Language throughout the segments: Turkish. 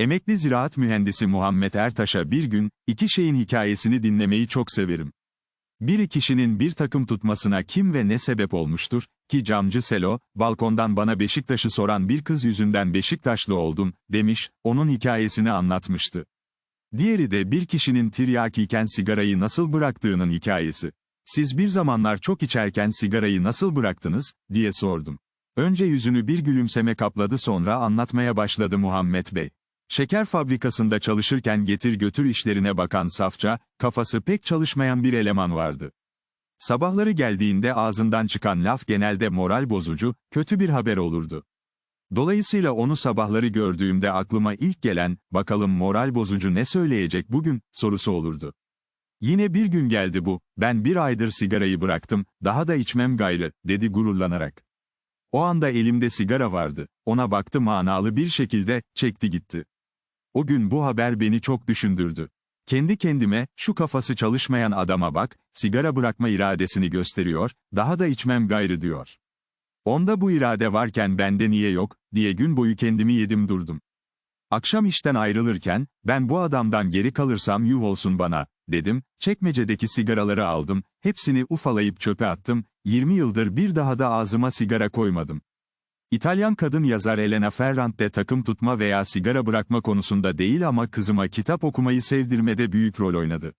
Emekli ziraat mühendisi Muhammed Ertaş'a bir gün, iki şeyin hikayesini dinlemeyi çok severim. Bir kişinin bir takım tutmasına kim ve ne sebep olmuştur, ki camcı Selo, balkondan bana Beşiktaş'ı soran bir kız yüzünden Beşiktaşlı oldum, demiş, onun hikayesini anlatmıştı. Diğeri de bir kişinin tiryakiyken sigarayı nasıl bıraktığının hikayesi. Siz bir zamanlar çok içerken sigarayı nasıl bıraktınız, diye sordum. Önce yüzünü bir gülümseme kapladı sonra anlatmaya başladı Muhammed Bey. Şeker fabrikasında çalışırken getir götür işlerine bakan safça, kafası pek çalışmayan bir eleman vardı. Sabahları geldiğinde ağzından çıkan laf genelde moral bozucu, kötü bir haber olurdu. Dolayısıyla onu sabahları gördüğümde aklıma ilk gelen, bakalım moral bozucu ne söyleyecek bugün, sorusu olurdu. Yine bir gün geldi bu, ben bir aydır sigarayı bıraktım, daha da içmem gayrı, dedi gururlanarak. O anda elimde sigara vardı, ona baktı manalı bir şekilde, çekti gitti. O gün bu haber beni çok düşündürdü. Kendi kendime, şu kafası çalışmayan adama bak, sigara bırakma iradesini gösteriyor, daha da içmem gayrı diyor. Onda bu irade varken bende niye yok, diye gün boyu kendimi yedim durdum. Akşam işten ayrılırken, ben bu adamdan geri kalırsam yuh olsun bana, dedim, çekmecedeki sigaraları aldım, hepsini ufalayıp çöpe attım, 20 yıldır bir daha da ağzıma sigara koymadım. İtalyan kadın yazar Elena Ferrante takım tutma veya sigara bırakma konusunda değil ama kızıma kitap okumayı sevdirmede büyük rol oynadı.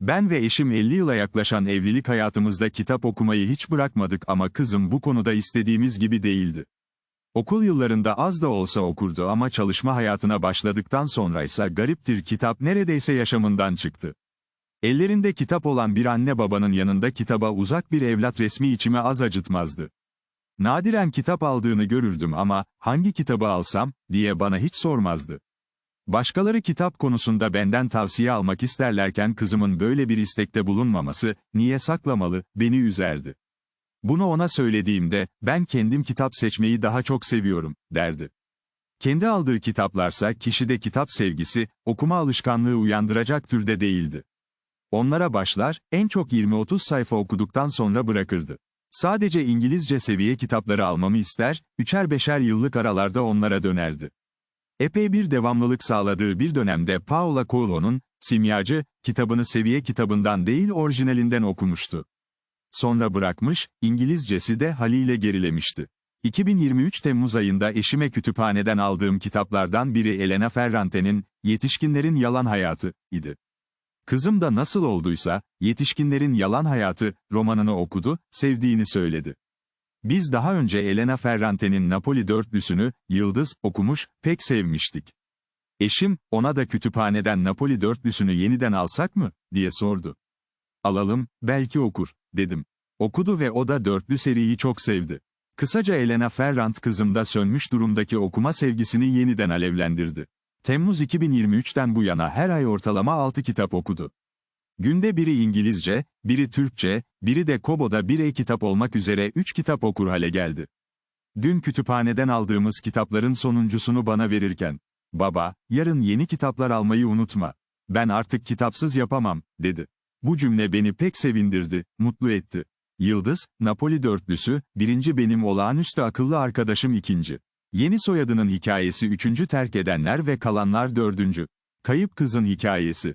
Ben ve eşim 50 yıla yaklaşan evlilik hayatımızda kitap okumayı hiç bırakmadık ama kızım bu konuda istediğimiz gibi değildi. Okul yıllarında az da olsa okurdu ama çalışma hayatına başladıktan sonra ise gariptir kitap neredeyse yaşamından çıktı. Ellerinde kitap olan bir anne babanın yanında kitaba uzak bir evlat resmi içime az acıtmazdı. Nadiren kitap aldığını görürdüm ama, hangi kitabı alsam, diye bana hiç sormazdı. Başkaları kitap konusunda benden tavsiye almak isterlerken kızımın böyle bir istekte bulunmaması, niye saklamalı, beni üzerdi. Bunu ona söylediğimde, ben kendim kitap seçmeyi daha çok seviyorum, derdi. Kendi aldığı kitaplarsa kişide kitap sevgisi, okuma alışkanlığı uyandıracak türde değildi. Onlara başlar, en çok 20-30 sayfa okuduktan sonra bırakırdı. Sadece İngilizce seviye kitapları almamı ister, üçer beşer yıllık aralarda onlara dönerdi. Epey bir devamlılık sağladığı bir dönemde Paula Coelho'nun, Simyacı, kitabını seviye kitabından değil orijinalinden okumuştu. Sonra bırakmış, İngilizcesi de haliyle gerilemişti. 2023 Temmuz ayında eşime kütüphaneden aldığım kitaplardan biri Elena Ferrante'nin, Yetişkinlerin Yalan Hayatı, idi. Kızım da nasıl olduysa, Yetişkinlerin Yalan Hayatı, romanını okudu, sevdiğini söyledi. Biz daha önce Elena Ferrante'nin Napoli dörtlüsünü, Yıldız, okumuş, pek sevmiştik. Eşim, ona da kütüphaneden Napoli dörtlüsünü yeniden alsak mı, diye sordu. Alalım, belki okur, dedim. Okudu ve o da dörtlü seriyi çok sevdi. Kısaca Elena Ferrant kızımda sönmüş durumdaki okuma sevgisini yeniden alevlendirdi. Temmuz 2023'ten bu yana her ay ortalama 6 kitap okudu. Günde biri İngilizce, biri Türkçe, biri de Kobo'da bir e-kitap olmak üzere 3 kitap okur hale geldi. Dün kütüphaneden aldığımız kitapların sonuncusunu bana verirken, baba, yarın yeni kitaplar almayı unutma. Ben artık kitapsız yapamam, dedi. Bu cümle beni pek sevindirdi, mutlu etti. Yıldız, Napoli dörtlüsü, birinci benim olağanüstü akıllı arkadaşım ikinci. Yeni soyadının hikayesi üçüncü terk edenler ve kalanlar dördüncü. Kayıp kızın hikayesi.